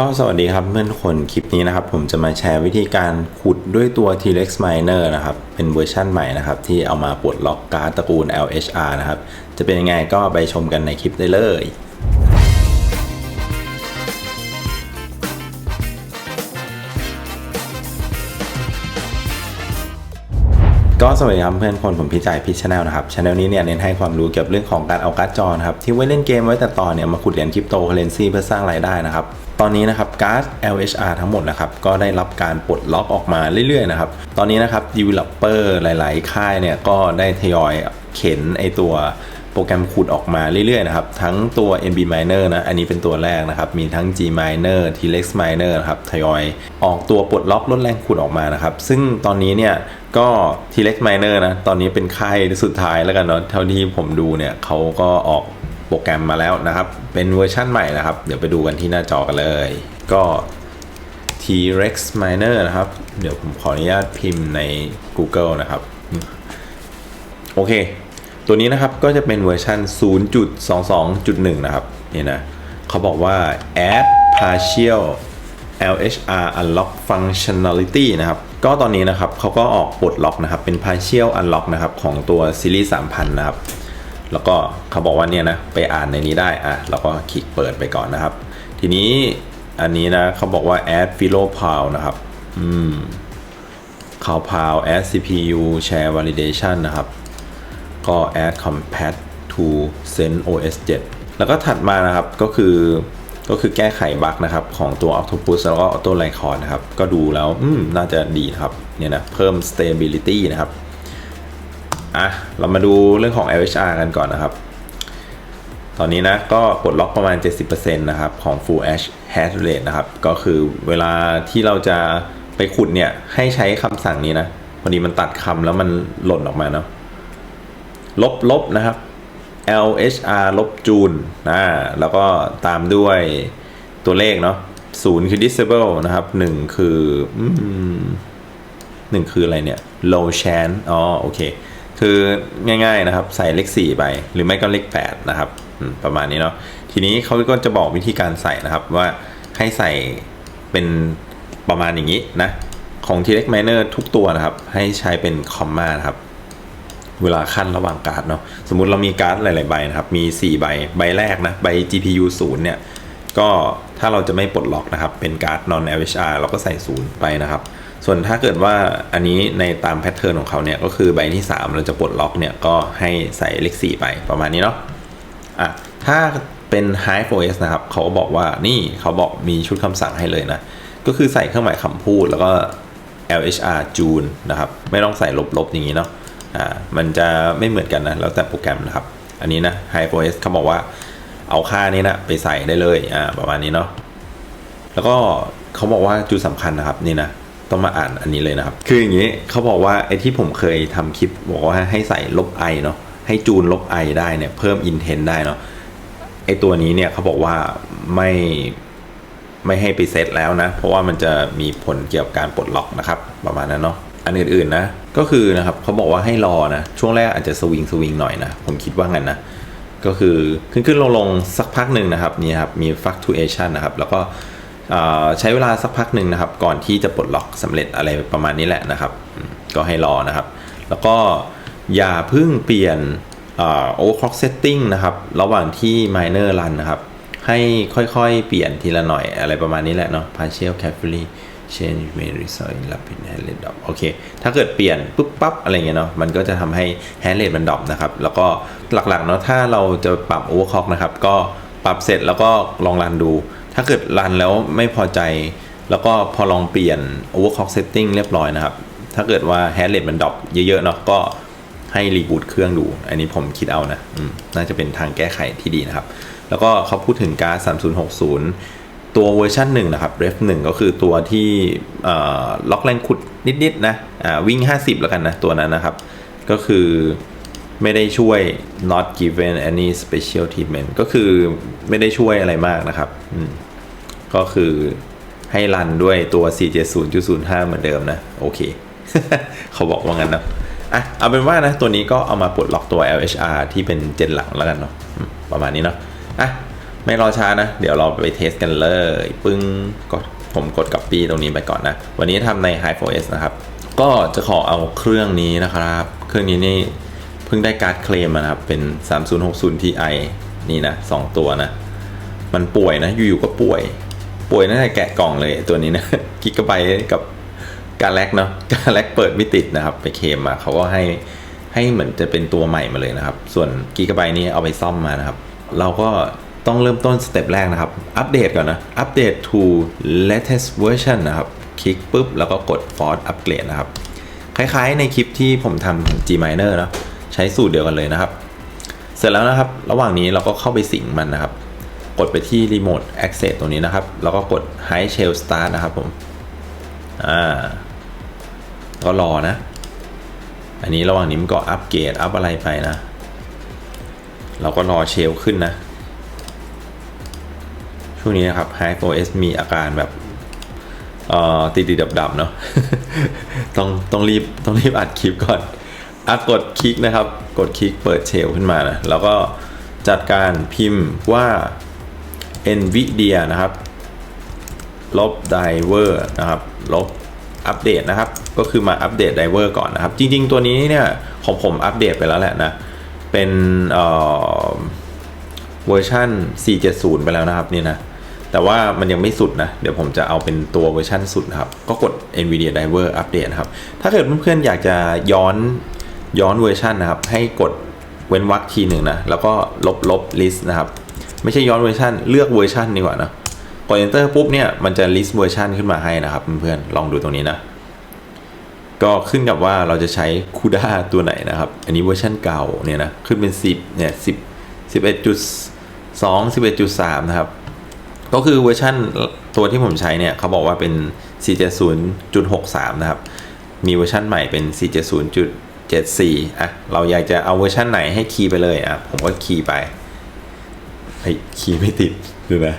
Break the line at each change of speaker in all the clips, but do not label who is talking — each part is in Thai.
ก็สวัสดีครับเพื่อนคนคลิปนี้นะครับ ผมจะมาแชร์วิธีการขุดด้วยตัว T-Rex Miner นะครับ เป็นเวอร์ชั่นใหม่นะครับ ที่เอามาปลดล็อกการ์ดตระกูล LHR นะครับ จะเป็นยังไงก็ไปชมกันในคลิปได้เลยก็สวัสดีครับเพื่อนคนผมพี่จ่ายพิชแนลนะครับช anel นี้เนี่ยเน้นให้ความรู้เกี่ยวกับเรื่องของการเอาการ์ดจอนะครับที่ไว้เล่นเกมไว้แต่ต่อเนี่ยมาขุดเหรียญคริปโตเคอเรนซีเพื่อสร้างรายได้นะครับ ตอนนี้นะครับการ์ด LHR ทั้งหมดนะครับก็ได้รับการปลดล็อกออกมาเรื่อยๆนะครับตอนนี้นะครับ developer หลาย ๆ ค่ายเนี่ยก็ได้ทยอยเข็นไอตัวโปรแกรมขุดออกมาเรื่อยๆนะครับทั้งตัว NB Miner นะอันนี้เป็นตัวแรกนะครับ มีทั้ง G Miner T-Rex Miner นะครับทยอยออกตัวปลดล็อกลดแรงขุดออกมานะครับ ซึ่งตอนนี้เนี่ยก็ T-Rex Miner นะตอนนี้เป็นค่ายสุดท้ายแล้วกันเนาะเท่าที่ผมดูเนี่ยเขาก็ออก โปรแกรมมาแล้วนะครับ เป็นเวอร์ชั่นใหม่นะครับ เดี๋ยวไปดูกันที่หน้าจอกันเลย ก็ T-Rex Miner นะครับ เดี๋ยวผมขออนุญาตพิมพ์ใน Google นะครับ โอเค ตัวนี้นะครับก็จะเป็นเวอร์ชัน0.22.1 นะครับ นี่นะ เขาบอกว่า add partial LHR unlock functionality นะครับ ก็ตอนนี้นะครับเขาก็ออกปลดล็อกนะครับ เป็น partial unlock นะครับ ของตัวซีรีส์ 3000 นะครับ แล้วก็เขาบอกว่าเนี่ยนะไปอ่านในนี้ได้อะแล้วก็คลิกเปิดไปก่อนนะครับ ทีนี้อันนี้นะเขาบอกว่า add p h i l o p a l นะครับอืม c o w p a l add CPU share validation นะครับ ก็ add compat to send os 7 แล้วก็ถัดมานะครับก็คือก็คือแก้ไขบั๊กนะครับ ของตัว octopus แล้วก็ auto record นะครับ ก็ดูแล้ว อืม น่าจะดีครับ เนี่ยนะ เพิ่ม stability นะครับ อะเรามาดูเรื่องของ LHR กันก่อนนะครับ ตอนนี้นะก็ปลดล็อกประมาณ 70%นะครับของ full hash hash rate นะครับ ก็คือเวลาที่เราจะไปขุดเนี่ย ให้ใช้คำสั่งนี้นะ พอดีมันตัดคำแล้วมันหล่นออกมาเนาะลบลบนะครับ LHR ลบจูนนะแล้วก็ตามด้วยตัวเลขเนาะศูนย์คือ disable นะครับหนึ่งคืออืมหนึ่งคืออะไรเนี่ย low chance อ๋อโอเค คือง่ายๆนะครับ ใส่เลข4ไปหรือไม่ก็เลข8นะครับประมาณนี้เนาะทีนี้เขาก็จะบอกวิธีการใส่นะครับว่าให้ใส่เป็นประมาณอย่างนี้นะของ T-Rex Miner ทุกตัวนะครับ ให้ใช้เป็นคอมมานะครับ เวลาขั้นระหว่างการ์ดเนาะสมมุติเรามีการ์ดหลาย ๆ ใบนะครับ มี 4 ใบ ใบแรกนะ ใบ GPU 0 เนี่ย ก็ถ้าเราจะไม่ปลดล็อกนะครับ เป็นการ์ด non LHR เราก็ใส่ 0 ไปนะครับ ส่วนถ้าเกิดว่าอันนี้ในตามแพทเทิร์นของเขาเนี่ยก็คือใบที่ 3 เราจะปลดล็อกเนี่ยก็ให้ใส่เลข4ไปประมาณนี้เนาะอะถ้าเป็น High 4S นะครับ เขาก็บอกว่านี่เขาบอกมีชุดคำสั่งให้เลยนะ ก็คือใส่เครื่องหมายคำพูดแล้วก็ LHR จูนนะครับ ไม่ต้องใส่ลบๆอย่างนี้เนาะอ่ามันจะไม่เหมือนกันนะ แล้วแต่โปรแกรมนะครับ อันนี้นะ High 4S เขาบอกว่าเอาค่านี้นะไปใส่ได้เลยอ่าประมาณนี้เนาะแล้วก็เขาบอกว่าจุดสำคัญนะครับนี่นะ ต้องมาอ่านอันนี้เลยนะครับ คืออย่างนี้เขาบอกว่าไอ้ที่ผมเคยทำคลิปบอกว่าให้ใส่ลบไอเนาะให้จูนลบไอได้เนี่ยเพิ่มอินเทนได้เนาะไอตัวนี้เนี่ยเขาบอกว่าไม่ไม่ให้ไปเซตแล้วนะ เพราะว่ามันจะมีผลเกี่ยวกับการปลดล็อกนะครับ ประมาณนั้นเนาะอันอื่นๆนะก็คือนะครับเขาบอกว่าให้รอนะ ช่วงแรกอาจจะสวิงสวิงหน่อยนะ ผมคิดว่างั้นนะก็คือขึ้นขึ้นลงลงสักพักหนึ่งนะครับนี่ครับมี fluctuation นะครับ แล้วก็ ใช้เวลาสักพักหนึ่งนะครับ ก่อนที่จะปลดล็อกสำเร็จอะไรประมาณนี้แหละนะครับ ก็ให้รอนะครับ แล้วก็อย่าเพิ่งเปลี่ยน overclock setting นะครับ ระหว่างที่ miner run นะครับ ให้ค่อยๆ เปลี่ยนทีละหน่อยอะไรประมาณนี้แหละเนาะ partial carefully change may result in rapid hand rate drop โอเค ถ้าเกิดเปลี่ยนปุ๊บปั๊บอะไรเงี้ยเนาะ มันก็จะทำให้ hand rate มันดรอปนะครับ แล้วก็หลักๆเนาะ ถ้าเราจะปรับ overclock นะครับ ก็ปรับเสร็จแล้วก็ลองรันดู ถ้าเกิดรันแล้วไม่พอใจ แล้วก็พอลองเปลี่ยน overclock setting เรียบร้อยนะครับ ถ้าเกิดว่า hand rate มันดรอปเยอะๆเนาะก็ให้รีบูตเครื่องดู อันนี้ผมคิดเอานะน่าจะเป็นทางแก้ไขที่ดีนะครับ แล้วก็เขาพูดถึงการ์ด3060 ตัวเวอร์ชันหนึ่งนะครับ ref หนึ่งก็คือตัวที่ล็อกแรงขุดนิดๆนะวิ่ง 50 แล้วกันนะ ตัวนั้นนะครับ ก็คือไม่ได้ช่วย not given any special treatment ก็คือไม่ได้ช่วยอะไรมากนะครับ ก็คือให้รันด้วยตัว 470.05 เหมือนเดิมนะ โอเค เขาบอกว่างั้นนะอะเอาเป็นว่านะ ตัวนี้ก็เอามาปลดล็อกตัว LHR ที่เป็นเจนหลังแล้วกันเนาะประมาณนี้เนาะอะไม่รอช้านะ เดี๋ยวเราไปเทสกันเลย ปึ้งกดผมกด copy ตรงนี้ไปก่อนนะ วันนี้ทำใน High 4S นะครับ ก็จะขอเอาเครื่องนี้นะครับ เครื่องนี้นี่เพิ่งได้การ์ดเคลมนะครับ เป็น 3060 Ti นี่นะ 2 ตัวนะ มันป่วยนะ อยู่ๆก็ป่วย ป่วยตั้งแต่แกะกล่องเลยตัวนี้นะกิกะไบกับการแลกเนาะการแลกเปิดไม่ติดนะครับ ไปเคมมาเขาก็ให้ให้เหมือนจะเป็นตัวใหม่มาเลยนะครับ ส่วนกิกะไบนี้เอาไปซ่อมมานะครับ เราก็ต้องเริ่มต้นสเต็ปแรกนะครับ อัปเดตก่อนนะ อัปเดต to latest version นะครับ คลิกปุ๊บ แล้วก็กด force upgrade นะครับ คล้ายๆในคลิปที่ผมทำของ Gminer เนาะใช้สูตรเดียวกันเลยนะครับ เสร็จแล้วนะครับ ระหว่างนี้เราก็เข้าไปสิงมันนะครับ กดไปที่ Remote Access ตรงนี้นะครับ แล้วก็กด High Shell Start นะครับผม อ่า ก็รอนะ อันนี้ระหว่างนี้มันก็อัปเกรด อัพอะไรไปนะ เราก็รอเชลขึ้นนะ ช่วงนี้นะครับ High 4S มีอาการแบบเอ่อติดติดดับดับๆเนาะ ต้องต้องรีบต้องรีบอัดคลิปก่อนอะกดคลิกนะครับ กดคลิกเปิดเชลขึ้นมานะ แล้วก็จัดการพิมพ์ว่า NVIDIA นะครับ ลบ driver นะครับ ลบอัปเดตนะครับ ก็คือมาอัปเดต Diver ก่อนนะครับ จริง ๆ ตัวนี้เนี่ยของผมอัปเดตไปแล้วแหละนะ เป็นเอ่อเวอร์ชัน470 ไปแล้วนะครับนี่นะ แต่ว่ามันยังไม่สุดนะ เดี๋ยวผมจะเอาเป็นตัวเวอร์ชันสุดนะครับ ก็กด NVIDIA Driver อัปเดตครับ ถ้าเกิดเพื่อนๆอยากจะย้อนย้อนเวอร์ชันนะครับ ให้กดเว้นวรรคทีหนึ่งนะ แล้วก็ลบลบ list นะครับ ไม่ใช่ย้อนเวอร์ชันเลือกเวอร์ชันดีกว่านะกด enter ปุ๊บเนี่ยมันจะ list เวอร์ชันขึ้นมาให้นะครับเพื่อนๆลองดูตรงนี้นะ ก็ขึ้นกับว่าเราจะใช้ CUDA ตัวไหนนะครับ อันนี้เวอร์ชันเก่าเนี่ยนะขึ้นเป็น 10เนี่ย10 11.2 11.3 นะครับ ก็คือเวอร์ชันตัวที่ผมใช้เนี่ยเขาบอกว่าเป็น 470.63 นะครับ มีเวอร์ชันใหม่เป็น 470.74 อะ เราอยากจะเอาเวอร์ชันไหนให้คีย์ไปเลยอะ ผมก็คีย์ไป เฮ้ยคีย์ไม่ติดดูนะ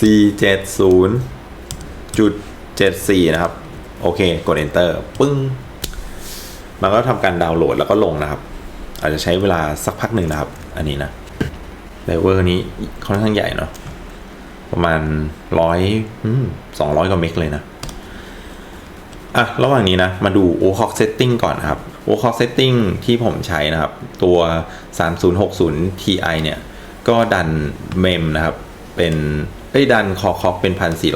470.74 นะครับ โอเค กด enter ปึ้ง มันก็ทำการดาวน์โหลดแล้วก็ลงนะครับ อาจจะใช้เวลาสักพักหนึ่งนะครับ อันนี้นะไดเวอร์นี้ค่อนข้างใหญ่เนาะประมาณร้อยสองร้อยกว่าเมกเลยนะ อะ ระหว่างนี้นะ มาดู o c o c Setting ก่อนนะครับ o c o c Setting ที่ผมใช้นะครับ ตัว 3060 Ti เนี่ย ก็ดันเมมนะครับ เป็นได้ดันคอคอกเป็น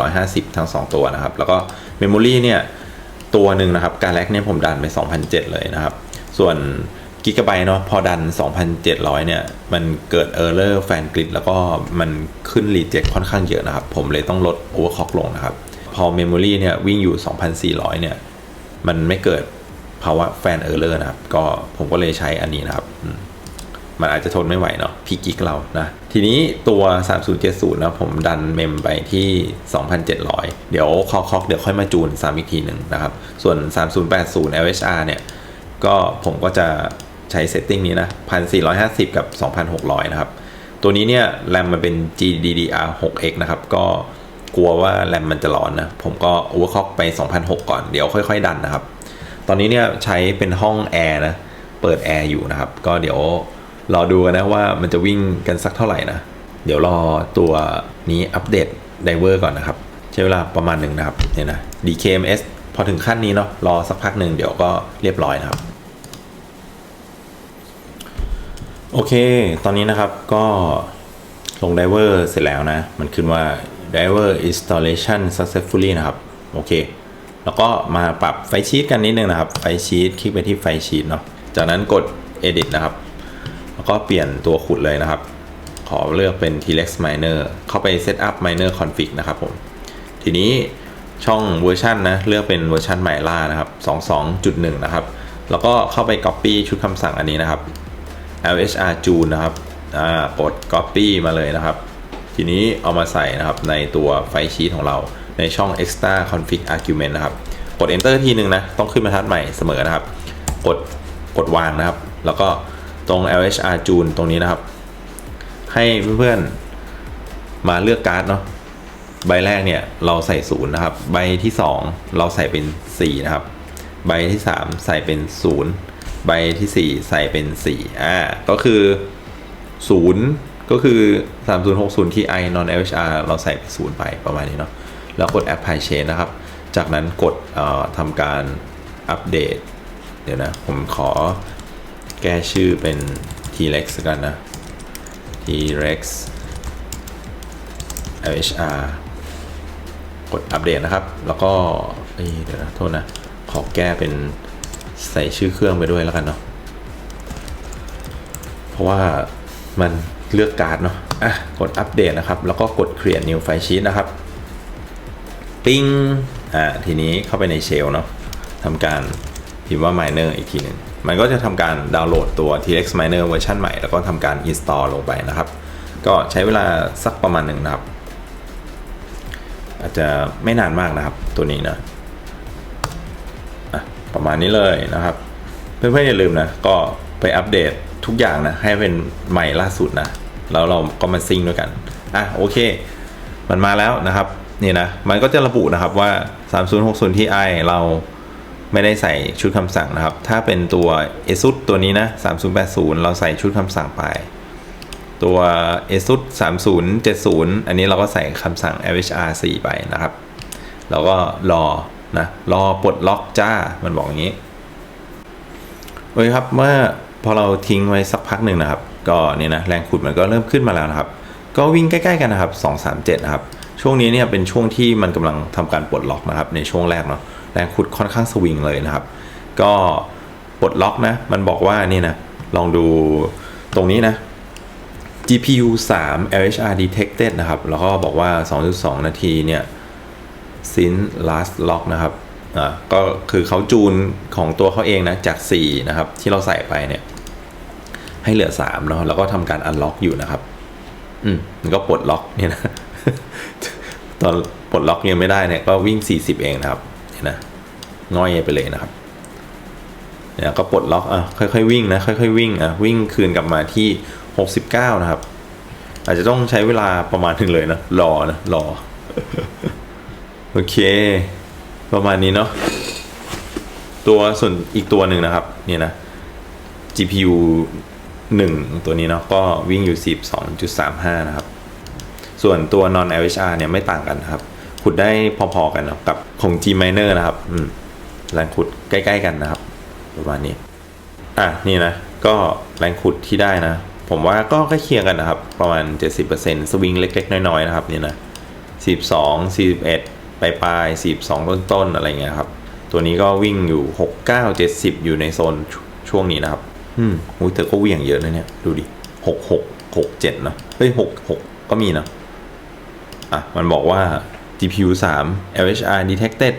1450 ทั้ง 2 ตัวนะครับ แล้วก็เมมโมรีเนี่ย ตัวหนึ่งนะครับ การแลกเนี่ยผมดันไป 2,007 เลยนะครับ ส่วนกิกะไบต์เนาะพอดัน 2,700 เนี่ย มันเกิดเออร์เลอร์แฟนกริดแล้วก็มันขึ้นรีเจ็คค่อนข้างเยอะนะครับ ผมเลยต้องลดโอเวอร์ค็อกลงนะครับ พอเมมโมรีเนี่ย วิ่งอยู่ 2,400 เนี่ย มันไม่เกิดภาวะแฟนเออร์เลอร์นะครับ ก็ผมก็เลยใช้อันนี้นะครับ มันอาจจะทนไม่ไหวเนาะพี่กิกเรานะทีนี้ตัว 3070 นะผมดันเมมไปที่ 2,700 เดี๋ยวคอคอกเดี๋ยวค่อยมาจูนซ้ำอีกทีหนึ่งนะครับ ส่วน 3080 LHR เนี่ย ก็ผมก็จะใช้เซตติ้งนี้นะ 1450 กับ 2600 นะครับ ตัวนี้เนี่ยแรมมันเป็น GDDR 6X นะครับ ก็กลัวว่าแรมมันจะร้อนนะ ผมก็โอเวอร์ค็อกไป 2,600 ก่อน เดี๋ยวค่อย ๆ ดันนะครับ ตอนนี้เนี่ยใช้เป็นห้องแอร์นะ เปิดแอร์อยู่นะครับ ก็เดี๋ยว รอดูนนะว่ามันจะวิ่งกันสักเท่าไหร่นะ เดี๋ยวรอตัวนี้อัปเดตไดเวอร์ก่อนนะครับ ใช้เวลาประมาณหนึ่งนะครับเนี่ยนะ DKMS พอถึงขั้นนี้เนาะรอสักพักหนึ่งเดี๋ยวก็เรียบร้อยนะครับ โอเค ตอนนี้นะครับก็ลงไดเวอร์เสร็จแล้วนะ มันขึ้นว่า diver installation successfully นะครับ โอเค แล้วก็มาปรับไฟชีตกันนิดนึงนะครับ ไฟชีตคลิกไปที่ไฟชีตเนาะ จากนั้นกด edit นะครับ แล้วก็เปลี่ยนตัวขุดเลยนะครับ ขอเลือกเป็น T-Rex Miner เข้าไป Setup Miner Config นะครับผม ทีนี้ช่องเวอร์ชันนะเลือกเป็นเวอร์ชันใหม่ล่านะครับ 22.1 นะครับ แล้วก็เข้าไป Copy ชุดคำสั่งอันนี้นะครับ LHR June นะครับอ่ากด Copy มาเลยนะครับ ทีนี้เอามาใส่นะครับในตัวไฟชีตของเราในช่อง extra config argument นะครับ กด enter ทีหนึ่งนะ ต้องขึ้นบรรทัดใหม่เสมอนะครับ กดกดวางนะครับ แล้วก็ ตรง LHR June ตรงนี้นะครับ ให้เพื่อนๆมาเลือกการ์ดเนาะใบแรกเนี่ยเราใส่ศูนย์นะครับ ใบที่ 2 เราใส่เป็น 4 นะครับ ใบที่ 3 ใส่เป็น 0 ใบที่ 4 ใส่เป็น 4 อ่า ก็คือ 0 ก็คือ 3060 Ti non LHR เราใส่ไปศูนย์ไปประมาณนี้เนาะแล้วกด Apply Change นะครับ จากนั้นกดทำการอัปเดต เดี๋ยวนะ ผมขอ แก้ชื่อเป็น T-Rex กันนะ T-Rex LHR กดอัปเดตนะครับ แล้วก็เดี๋ยวนะโทษนะ ขอแก้เป็นใส่ชื่อเครื่องไปด้วยแล้วกันเนาะ เพราะว่ามันเลือกการ์ดเนาะ อะ กดอัปเดตนะครับ แล้วก็กด create new file sheet นะครับ ปิ้ง อ่าทีนี้เข้าไปในเชลเนาะทำการพิมพ์ว่า miner อีกทีหนึ่ง มันก็จะทำการดาวน์โหลดตัว tx miner เวอร์ชันใหม่ แล้วก็ทำการ install ลงไปนะครับ ก็ใช้เวลาสักประมาณหนึ่งนะครับ อาจจะไม่นานมากนะครับตัวนี้นะอะประมาณนี้เลยนะครับ เพื่อนๆอย่าลืมนะ ก็ไปอัปเดตทุกอย่างนะ ให้เป็นใหม่ล่าสุดนะ แล้วเราก็มาซิงด้วยกัน อะโอเค มันมาแล้วนะครับ นี่นะ มันก็จะระบุนะครับว่า 3060 Ti เรา ไม่ได้ใส่ชุดคำสั่งนะครับ ถ้าเป็นตัว ASUS ตัวนี้นะ 3080 เราใส่ชุดคำสั่งไป ตัว ASUS 3070 อันนี้เราก็ใส่คำสั่ง LHR 4 ไปนะครับ แล้วก็รอนะรอปลดล็อกจ้ามันบอกอย่างนี้โอเคครับเมื่อพอเราทิ้งไว้สักพักหนึ่งนะครับ ก็เนี่ยนะแรงขุดมันก็เริ่มขึ้นมาแล้วนะครับ ก็วิ่งใกล้ๆกันนะครับ 237 นะครับ ช่วงนี้เนี่ยเป็นช่วงที่มันกำลังทำการปลดล็อกนะครับ ในช่วงแรกเนาะ แรงขุดค่อนข้างสวิงเลยนะครับ ก็ปลดล็อกนะ มันบอกว่านี่นะ ลองดูตรงนี้นะ GPU 3 LHR detected นะครับ แล้วก็บอกว่า 2.2 นาทีเนี่ย since last lock นะครับ อ่า ก็คือเขาจูนของตัวเขาเองนะ จาก 4 นะครับ ที่เราใส่ไปเนี่ย ให้เหลือ 3 เนาะ แล้วก็ทำการ unlock อยู่นะครับ อืม มันก็ปลดล็อกเนี่ยนะ ตอนปลดล็อกยังไม่ได้เนี่ย ก็วิ่ง 40 เองนะครับ นะง่อยไปเลยนะครับเนี่ยก็ปลดล็อกอะค่อยๆวิ่งนะค่อยๆวิ่งอะวิ่งคืนกลับมาที่ 69 นะครับ อาจจะต้องใช้เวลาประมาณถึงเลยนะรอนะรอ โอเค ประมาณนี้เนาะตัวส่วนอีกตัวหนึ่งนะครับเนี่ยนะ GPU 1 ตัวนี้เนาะก็วิ่งอยู่ 12.35 นะครับ ส่วนตัว non LHR เนี่ยไม่ต่างกันนะครับ ขุดได้พอๆกันนะกับของ G Miner นะครับ อืมแรงขุดใกล้ๆกันนะครับ ประมาณนี้ อะนี่นะ ก็แรงขุดที่ได้นะ ผมว่าก็ใกล้เคียงกันนะครับ ประมาณ 70%สวิงเล็ก ๆ น้อยๆนะครับนี่นะ42 41ปลายปลาย42 ต้นต้นๆอะไรเงี้ยครับ ตัวนี้ก็วิ่งอยู่ 69 70 อยู่ในโซนช่วงนี้นะครับ อืมอุ้ยแต่ก็เวี่ยงเยอะนะเนี่ย ดูดิ 66 67เนอะเฮ้ย66 ก็มีเนะอะ มันบอกว่า GPU 3 LHR detected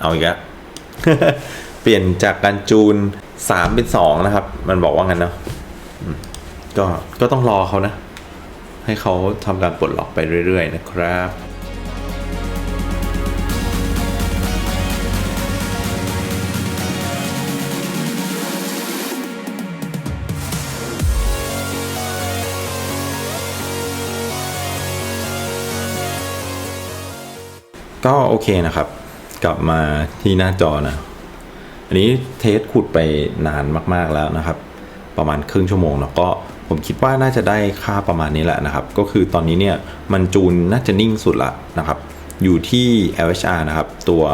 เอาอีกแล้วเปลี่ยนจากการจูน 3 เป็น 2 นะครับ มันบอกว่างั้นเนาะอืมก็ก็ต้องรอเขานะ ให้เขาทำการปลดล็อกไปเรื่อยๆนะครับ ก็โอเคนะครับ กลับมาที่หน้าจอนะ อันนี้เทสขุดไปนานมาก ๆแล้วนะครับ ประมาณครึ่งชั่วโมงแล้วก็ผมคิดว่าน่าจะได้ค่าประมาณนี้แหละนะครับ ก็คือตอนนี้เนี่ยมันจูนน่าจะนิ่งสุดละนะครับ อยู่ที่ LHR นะครับ ตัว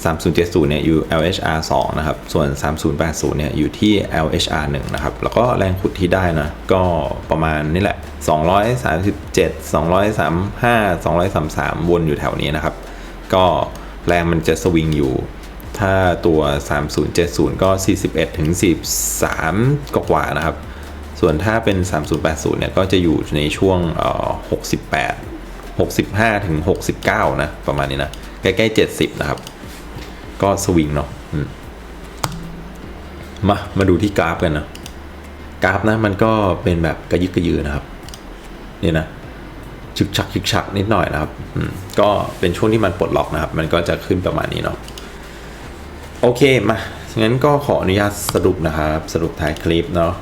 3070เนี่ยอยู่ LHR 2นะครับ ส่วน 3080เนี่ยอยู่ที่ LHR 1นะครับ แล้วก็แรงขุดที่ได้นะ ก็ประมาณนี่แหละ 237 235 233 วนอยู่แถวนี้นะครับ ก็แรงมันจะสวิงอยู่ ถ้าตัว 3070 ก็ 41ถึง43 กว่าๆนะครับ ส่วนถ้าเป็น 3080 เนี่ย ก็จะอยู่ในช่วงเอ่อ68 65ถึง69 นะ ประมาณนี้นะ ใกล้ๆ 70 นะครับ ก็สวิงเนาะมา มาดูที่กราฟกันนะกราฟนะมันก็เป็นแบบกระยึกกระยือนะครับนี่นะชึกชักชึกชักนิดหน่อยนะครับก็เป็นช่วงที่มันปลดล็อกนะครับ มันก็จะขึ้นประมาณนี้เนาะโอเคมางั้นก็ขออนุญาตสรุปนะครับ สรุปท้ายคลิปเนาะ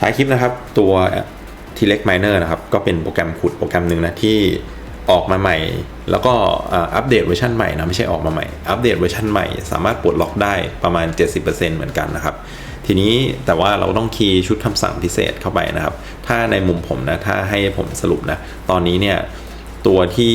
ท้ายคลิปนะครับ ตัว t l e x Miner นะครับ ก็เป็นโปรแกรมขุดโปรแกรมหนึ่งนะที่ ออกมาใหม่ แล้วก็อัปเดตเวอร์ชันใหม่นะไม่ใช่ออกมาใหม่ อัปเดตเวอร์ชันใหม่ สามารถปลดล็อกได้ประมาณ 70%เหมือนกันนะครับ ทีนี้แต่ว่าเราต้องคีย์ชุดคำสั่งพิเศษเข้าไปนะครับ ถ้าในมุมผมนะถ้าให้ผมสรุปนะตอนนี้เนี่ยตัวที่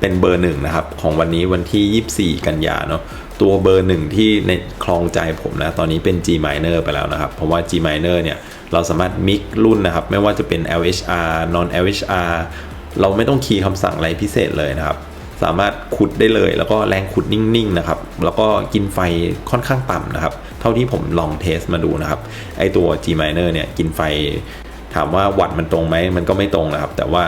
เป็นเบอร์หนึ่งนะครับของวันนี้วันที่ 24 กันยาเนาะตัวเบอร์หนึ่งที่ในคลองใจผมนะตอนนี้เป็น G minor ไปแล้วนะครับ เพราะว่า G minor เนี่ยเราสามารถมิกรุ่นนะครับ ไม่ว่าจะเป็น LHR non LHR เราไม่ต้องคีย์คำสั่งอะไรพิเศษเลยนะครับ สามารถขุดได้เลยแล้วก็แรงขุดนิ่งๆนะครับ แล้วก็กินไฟค่อนข้างต่ำนะครับ เท่าที่ผมลองเทสมาดูนะครับ ไอตัว G minor เนี่ยกินไฟ ถามว่าวัดมันตรงไหมมันก็ไม่ตรงนะครับ แต่ว่า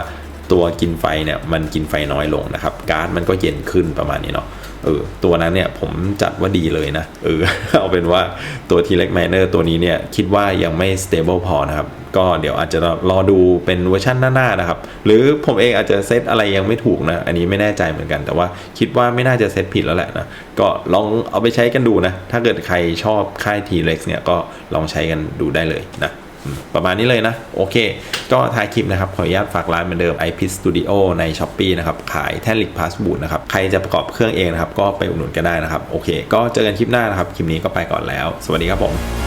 ตัวกินไฟเนี่ยมันกินไฟน้อยลงนะครับการ์ดมันก็เย็นขึ้นประมาณนี้เนาะเออตัวนั้นเนี่ยผมจัดว่าดีเลยนะเออเอาเป็นว่าตัว t ีเล็กไมเนอร์ตัวนี้เนี่ยคิดว่ายังไม่ stable พอนะครับ ก็เดี๋ยวอาจจะรอดูเป็นเวอร์ชันหน้าๆนะครับ หรือผมเองอาจจะเซตอะไรยังไม่ถูกนะ อันนี้ไม่แน่ใจเหมือนกัน แต่ว่าคิดว่าไม่น่าจะเซตผิดแล้วแหละนะ ก็ลองเอาไปใช้กันดูนะ ถ้าเกิดใครชอบค่าย T-Rex เนี่ยก็ลองใช้กันดูได้เลยนะ ประมาณนี้เลยนะ โอเค ก็ท้ายคลิปนะครับ ขออนุญาตฝากร้านเหมือนเดิม i p Studio ใน s h อ p e e นะครับ ขายแท่นลิกพาสบูดนะครับ ใครจะประกอบเครื่องเองนะครับ ก็ไปอุดหนุนกันได้นะครับ โอเค ก็เจอกันคลิปหน้านะครับ คลิปนี้ก็ไปก่อนแล้ว สวัสดีครับผม